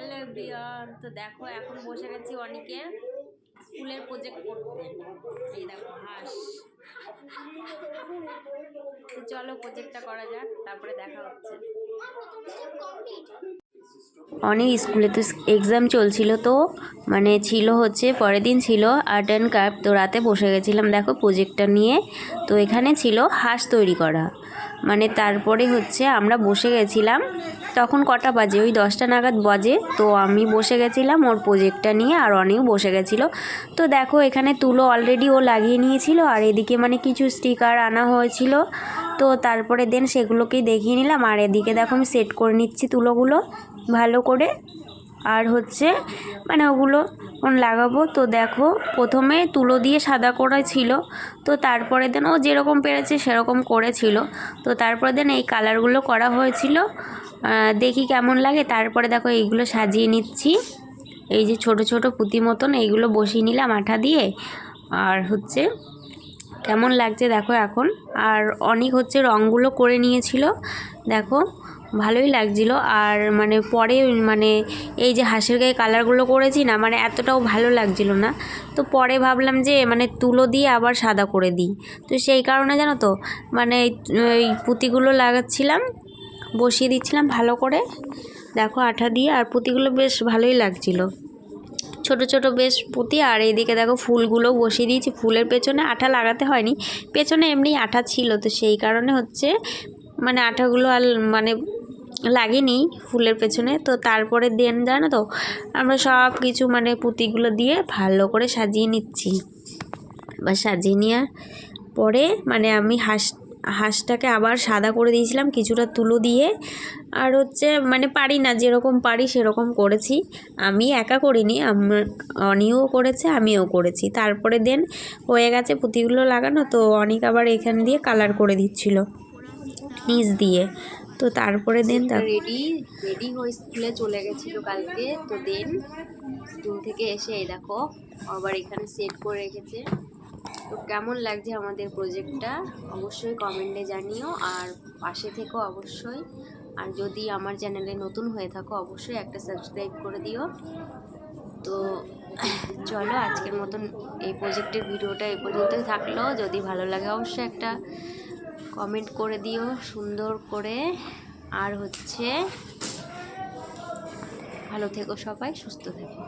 Hello everyone, তো দেখো এখন বসে গেছি অনেকের স্কুলের প্রজেক্ট করতে। এই দেখো, হাস। চলো প্রজেক্টটা করা যাক, তারপরে দেখা হচ্ছে। অনেক স্কুলে তো এক্সাম চলছিল তো মানে ছিল হচ্ছে, পরের দিন ছিল আর্ট অ্যান্ড ক্রাফট তো রাতে বসে গেছিলাম দেখো প্রজেক্টটা নিয়ে, তো এখানে ছিল হাঁস তৈরি করা। মানে তারপরে হচ্ছে আমরা বসে গেছিলাম, তখন কটা বাজে? ওই দশটা নাগাদ বাজে, তো আমি বসে গেছিলাম ওর প্রজেক্টটা নিয়ে আর অনেক বসে গেছিল। তো দেখো এখানে তুলো অলরেডি ও লাগিয়ে নিয়েছিল, আর এদিকে মানে কিছু স্টিকার আনা হয়েছিল। তো তারপরে দেন সেগুলোকেই দেখিয়ে নিলাম। আর এদিকে দেখো আমি সেট করে নিচ্ছি তুলোগুলো ভালো করে। আর হচ্ছে মানে ওগুলো লাগাবো। তো দেখো, প্রথমে তুলো দিয়ে সাদা করা ছিল। তো তারপরে দেন ও যেরকম পেরেছে সেরকম করেছিল। তো তারপরে দেন এই কালারগুলো করা হয়েছিল। দেখি কেমন লাগে। তারপরে দেখো এইগুলো সাজিয়ে নিচ্ছি। এই যে ছোট ছোট পুঁতি মতন এইগুলো বসিয়ে নিলাম আঠা দিয়ে। আর হচ্ছে কেমন লাগছে দেখো এখন। আর অনেক হচ্ছে রঙগুলো করে নিয়েছিল, দেখো, ভালোই লাগছিল। আর মানে পরে মানে এই যে হাঁসের গায়ে কালারগুলো করেছি না মানে এতটাও ভালো লাগছিল না। তো পরে ভাবলাম যে মানে তুলো দিয়ে আবার সাদা করে দিই। তো সেই কারণে জানো তো মানে এই পুঁতিগুলো লাগাচ্ছিলাম, বসিয়ে দিচ্ছিলাম ভালো করে। দেখো আঠা দিয়ে, আর পুঁতিগুলো বেশ ভালোই লাগছিল। ছোট ছোট বেশ পুঁতি, আর এইদিকে দেখো ফুলগুলো বসিয়ে দিয়েছি। ফুলের পেছনে আঠা লাগাতে হয়নি। পেছনে এমনি আঠা ছিল, তো সেই কারণে হচ্ছে মানে আঠাগুলো আর মানে লাগেনি ফুলের পেছনে। তো তারপরে দেন, জানো তো, আমরা সব কিছু মানে পুঁতিগুলো দিয়ে ভালো করে সাজিয়ে নিচ্ছি। বা সাজিয়ে নেওয়ার পরে মানে আমি হাঁস হাঁসটাকে আবার সাদা করে দিয়েছিলাম, কিছুটা তুলো দিয়ে। আর হচ্ছে মানে পারি না, যেরকম পারি সেরকম করেছি। আমি একা করিনি আমার অনিও করেছে, আমিও করেছি। তারপরে দেন হয়ে গেছে পুঁতিগুলো লাগানো, তো অনেক আবার এখান দিয়ে কালার করে দিচ্ছিল, নিচ দিয়ে। তো তারপরে দেন রেডি রেডি হয়ে স্কুলে চলে গেছিল কালকে। তো দেন স্কুল থেকে এসে এই দেখো, আবার এখানে সেট করে রেখেছে। তো কেমন লাগছে আমাদের প্রজেক্টটা অবশ্যই কমেন্টে জানিও আর পাশে থেকেও অবশ্যই। আর যদি আমার চ্যানেলে নতুন হয়ে থাকো, অবশ্যই একটা সাবস্ক্রাইব করে দিও। তো চলো আজকের মতন এই প্রজেক্টের ভিডিওটা এই পর্যন্তই থাকল। যদি ভালো লাগে অবশ্যই একটা কমেন্ট করে দিও, সুন্দর করে। আর হচ্ছে, ভালো থেকো সবাই, সুস্থ থেকো।